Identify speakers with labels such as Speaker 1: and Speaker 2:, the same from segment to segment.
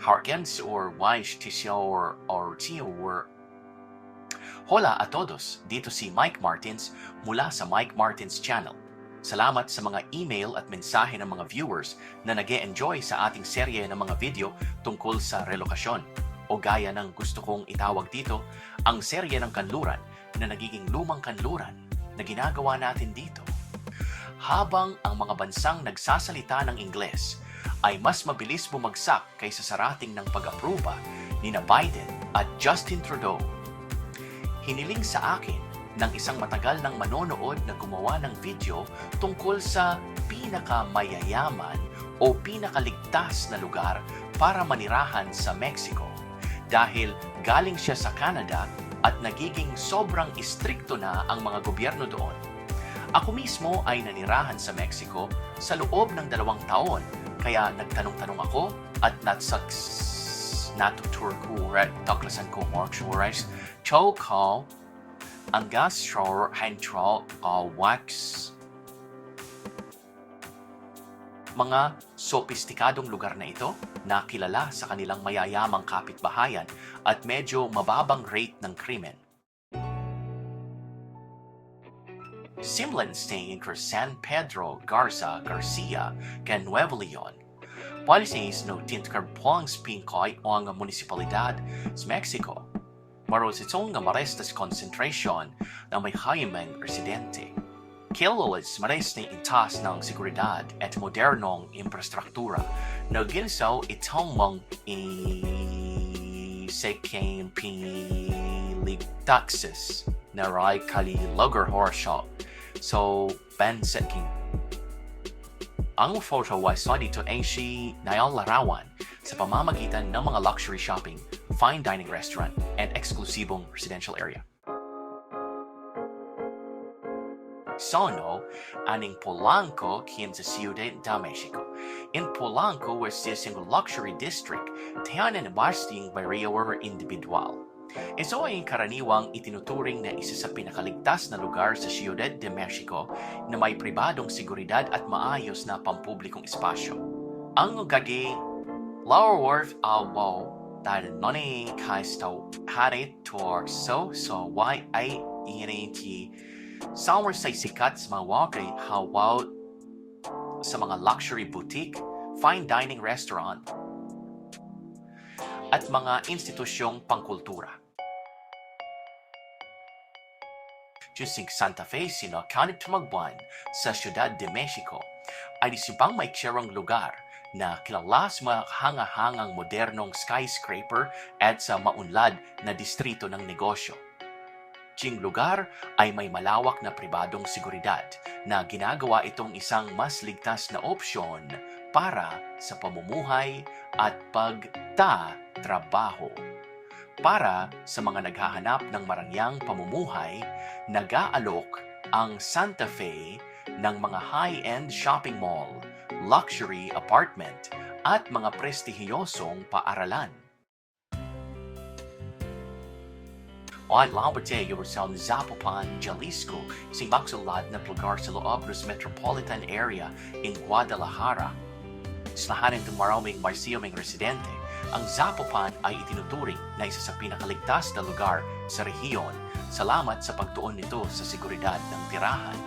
Speaker 1: Harkens or Weish Tisior or Tior. Hola a todos! Dito si Mike Martins mula sa Mike Martins Channel. Salamat sa mga email at mensahe ng mga viewers na nag enjoy sa ating serye ng mga video tungkol sa relokasyon o gaya ng gusto kong itawag dito, ang serye ng kanluran na nagiging lumang kanluran na ginagawa natin dito. Habang ang mga bansang nagsasalita ng Ingles ay mas mabilis bumagsak kaysa sa rating ng pag-aproba ni na Biden at Justin Trudeau. Hiniling sa akin ng isang matagal ng manonood na gumawa ng video tungkol sa pinakamayayaman o pinakaligtas na lugar para manirahan sa Mexico dahil galing siya sa Canada at nagiging sobrang istrikto na ang mga gobyerno doon. Ako mismo ay nanirahan sa Mexico sa loob ng dalawang taon kaya nagtanong-tanong ako at natsaks natutur ko red taklasan ko chow call ang gastro hentral uh, wax. Mga sopistikadong lugar na ito na kilala sa kanilang mayayamang kapitbahayan at medyo mababang rate ng krimen. Staying in San Pedro Garza Garcia, can Nuevo Leon. Policies no tintkar Pongs Pinkoy o ang munisipalidad sa Mexico. Maros itong nga marestas concentration na may hayamang residente. Kilolis mares na intas ng seguridad at modernong infrastruktura na ginsaw itong mong isekeng piligtaxis na ray kali lugar horshaw. So, Ben Setking. Ang photo ay sa dito ay si Nayal Larawan sa pamamagitan ng mga luxury shopping, fine dining restaurant, and eksklusibong residential area. Sono, aning Polanco, quien sa Ciudad de Mexico. In Polanco was this single luxury district, tiyanan na basting barrio or individual. Ito ay karaniwang itinuturing na isa sa pinakaligtas na lugar sa Ciudad de Mexico na may pribadong seguridad at maayos na pampublikong espasyo. Ang gagi Lower Wharf awaw dahil noni kaistaw harit tor so so why ay initi Summer say sikat sa mga wakay hawaw sa mga luxury boutique, fine dining restaurant, at mga institusyong pangkultura. Jusing Santa Fe sino kanit tumagbuan sa Ciudad de Mexico ay disibang may kserang lugar na kilala sa mga hanga-hangang modernong skyscraper at sa maunlad na distrito ng negosyo. Jing lugar ay may malawak na pribadong seguridad na ginagawa itong isang mas ligtas na opsyon para sa pamumuhay at pagtatrabaho. Para sa mga naghahanap ng marangyang pamumuhay, nag-aalok ang Santa Fe ng mga high-end shopping mall, luxury apartment, at mga prestihiyosong paaralan. On Lawate, Yorosel, Zapopan, Jalisco, si Maxulad na lugar sa loob ng metropolitan area in Guadalajara. Sa lahanin ng maraming marsiyoming residente, ang Zapopan ay itinuturing na isa sa pinakaligtas na lugar sa rehiyon salamat sa pagtuon nito sa seguridad ng tirahan.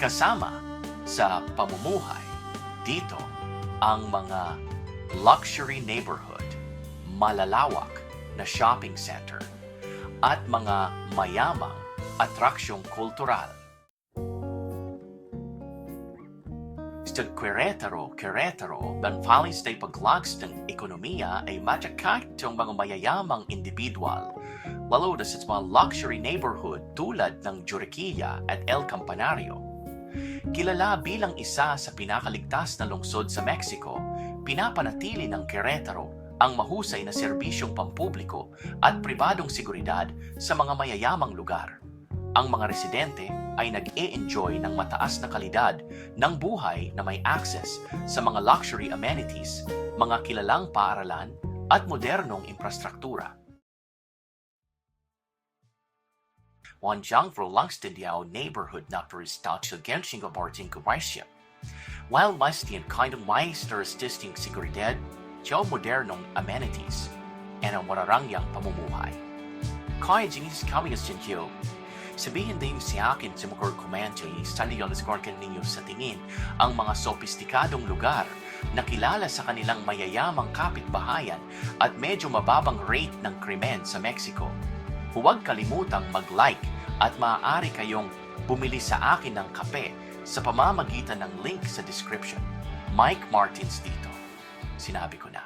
Speaker 1: Kasama sa pamumuhay, dito ang mga luxury neighborhood, malalawak na shopping center, at mga mayamang atraksyong kultural. Sa Querétaro, Querétaro, Banfalis de paglags ng ekonomiya ay matyakat ng mga mayayamang individual, lalo na sa mga luxury neighborhood tulad ng Juriquilla at El Campanario. Kilala bilang isa sa pinakaligtas na lungsod sa Mexico, pinapanatili ng Querétaro ang mahusay na serbisyong pampubliko at pribadong seguridad sa mga mayayamang lugar. Ang mga residente ay nag-e-enjoy ng mataas na kalidad ng buhay na may access sa mga luxury amenities, mga kilalang paaralan, at modernong infrastruktura. Wanjiangfro Langstendiao neighborhood na turistasyo genshin gabarting gawaisya. While Mastian kind of Meister assisting seguridad, tiyaw modernong amenities and ang mararangyang pamumuhay. Kaya Jingis kami Jinkyo, sabihin din si akin sa mga komento sa liyolas korkan ninyo sa tingin ang mga sopistikadong lugar na kilala sa kanilang mayayamang kapitbahayan at medyo mababang rate ng krimen sa Mexico. Huwag kalimutang mag-like at maaari kayong bumili sa akin ng kape sa pamamagitan ng link sa description. Mike Martins dito. Sinabi ko na.